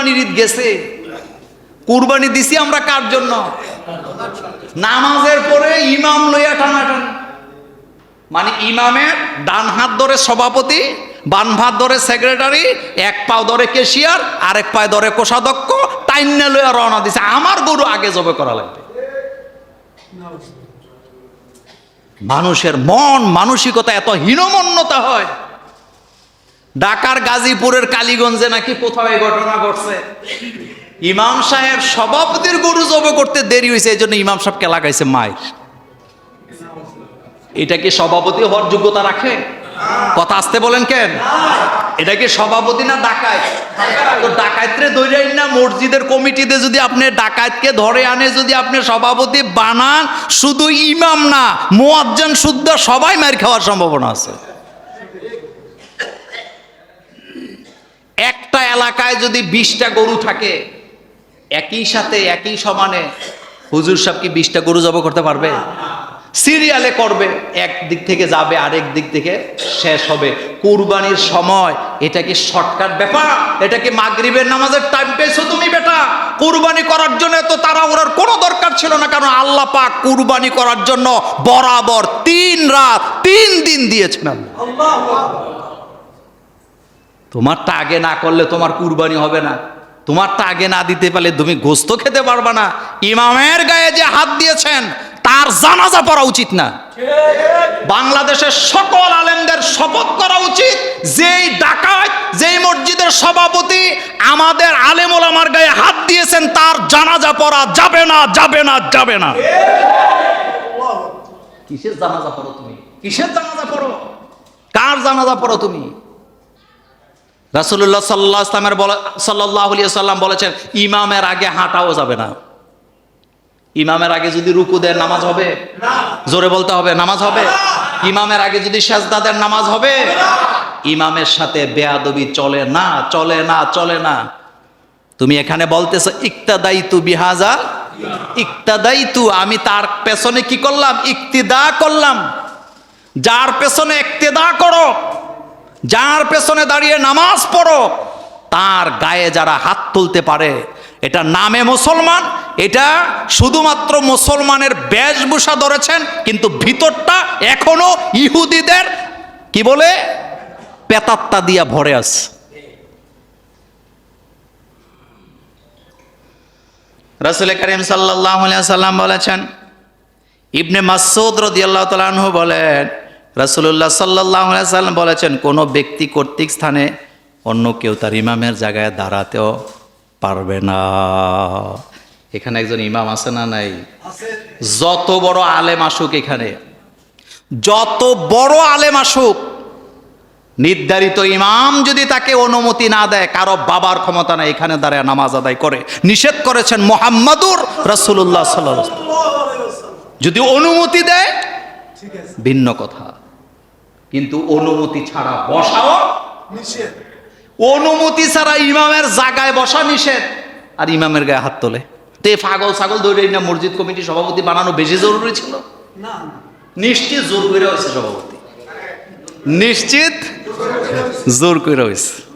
কুরবানির ঈদ গেছে। কুরবানি দিছি আমরা কার জন্য? নামাজের পরে ইমাম লইয়া টানাটানি। মানে ইমামের ডান হাত ধরে সভাপতি, বাম হাত ধরে সেক্রেটারি, এক পাও ধরে কেশিয়ার, আরেক পায়ে ধরে কোষাধ্যক্ষ টাইন্না লইয়া রওনা দিছে। আমার গরু আগে জবে করা লাগবে। মানুষের মন, মানসিকতা এত হীনমন্যতা হয়। ঢাকার গাজীপুরের কালীগঞ্জে নাকি কোথাও এই ঘটনা ঘটছে? ইমাম সাহেব সভাপতির গরু জবে করতে দেরি হয়েছে, এই জন্য ইমাম সাহেবকে লাগাইছে মায়ের এটা কি সভাপতি হওয়ার যোগ্যতা রাখে? কথা আসতে বলেন কেন? এটা কি সভাপতি না ডাকাত? তো ডাকাতরে না, মসজিদের কমিটিতে যদি আপনি ডাকাতকে ধরে আনে, যদি আপনি সভাপতি বানান, শুধু ইমাম না, মোয়াজ্জান, শুদ্ধ সবাই মার খাওয়ার সম্ভাবনা আছে। এলাকায় যদি বিশটা গরু থাকে, একই সাথে, একই সমানে, হুজুর সাহেব কি বিশটা গরু জব করতে পারবে? সিরিয়ালে করবে, এক দিক থেকে যাবে, আরেক দিক থেকে শেষ হবে। কুরবানির সময়, এটা কি শর্টকাট ব্যাপার? এটা কি মাগরিবের নামাজের টাইম পেয়েছ তুমি বেটা? কুরবানি করার জন্য তো তারা ওরার কোনো দরকার ছিল না, কারণ আল্লাহ পাক কুরবানি করার জন্য বরাবর তিন রাত, তিন দিন দিয়েছেন আল্লাহ। তোমারটা আগে না করলে তোমার কুরবানি হবে না। তোমারটা আগে না দিতে পারলে তুমি গোস্ত খেতে পারবে না। ইমামের গায়ে যে হাত দিয়েছেন, তার জানাজা পড়া উচিত না। বাংলাদেশের সকল আলেমদের শপথ করা উচিত, যেই ডাকাত, যেই মসজিদের সভাপতি আমাদের আলেম ওলামার গায়ে হাত দিয়েছেন, তার জানাজা পড়া যাবে না যাবে না যাবে না। কিসের জানাজা পড়ো তুমি? কিসের জানাজা পড়ো? কার জানাজা পড়ো তুমি? রাসুল্লাহ সাল্লাহ ইসলামের সাল্লাহ সাল্লাম বলেছেন, ইমামের আগে হাঁটাও যাবে না। ইমামের আগে যদি রুকু দেয় নামাজ হবে? জোরে বলতে হবে, নামাজ হবে? ইমামের আগে যদি দেন, নামাজ হবে? ইমামের সাথে বেয়াদবি চলে না চলে না চলে না। তুমি এখানে বলতেছো ইকতাদাই তু বিহাজা? ইকতাদাই তু আমি তার পেছনে কি করলাম? ইক্তিদা করলাম। যার পেছনে ইক্তেদা করো যার পেছনে দাঁড়িয়ে নামাজ পড়ো, তার গায়ে যারা হাত তুলতে পারে, এটা নামে মুসলমান, এটা শুধুমাত্র মুসলমানের বেশভূষা ধরেছেন, কিন্তু ভিতরটা এখনও ইহুদিদের, কি বলে? পেতাত্তা দিয়া ভরে আছে। রাসুল করিম সাল্লাহ সাল্লাম বলেছেন, ইবনে মাসুদ রদিয়াল্লাহ বলেন রাসুল্লাহ সাল্লাহ সাল্লাম বলেছেন কোনো ব্যক্তি কর্তৃক স্থানে অন্য কেউ তার ইমামের জায়গায় দাঁড়াতেও পারবে না। এখানে একজন ইমাম আছে না নাই? যত বড় আলেম আসুক এখানে যত বড় আলেম আসুক নির্ধারিত ইমাম যদি তাকে অনুমতি না দেয় কারও বাবার ক্ষমতা নাই এখানে দাঁড়ায় নামাজ আদায় করে। নিষেধ করেছেন মোহাম্মদুর রাসুল্লাহ সাল্লাহ যদি অনুমতি দেয় ভিন্ন কথা। কিন্তু অনুমতি ছাড়া বসাও। নিষেধ। অনুমতি ছাড়া ইমামের জায়গায় বসা নিষেধ। আর ইমামের গায়ে হাত তোলে। তে পাগল ছাগল ধরে না মসজিদ কমিটি সভাপতি বানানো বেশি জরুরি ছিল? না নিশ্চিত জোর করে হয়েছে সভাপতি। নিশ্চিত জোর করে হয়েছে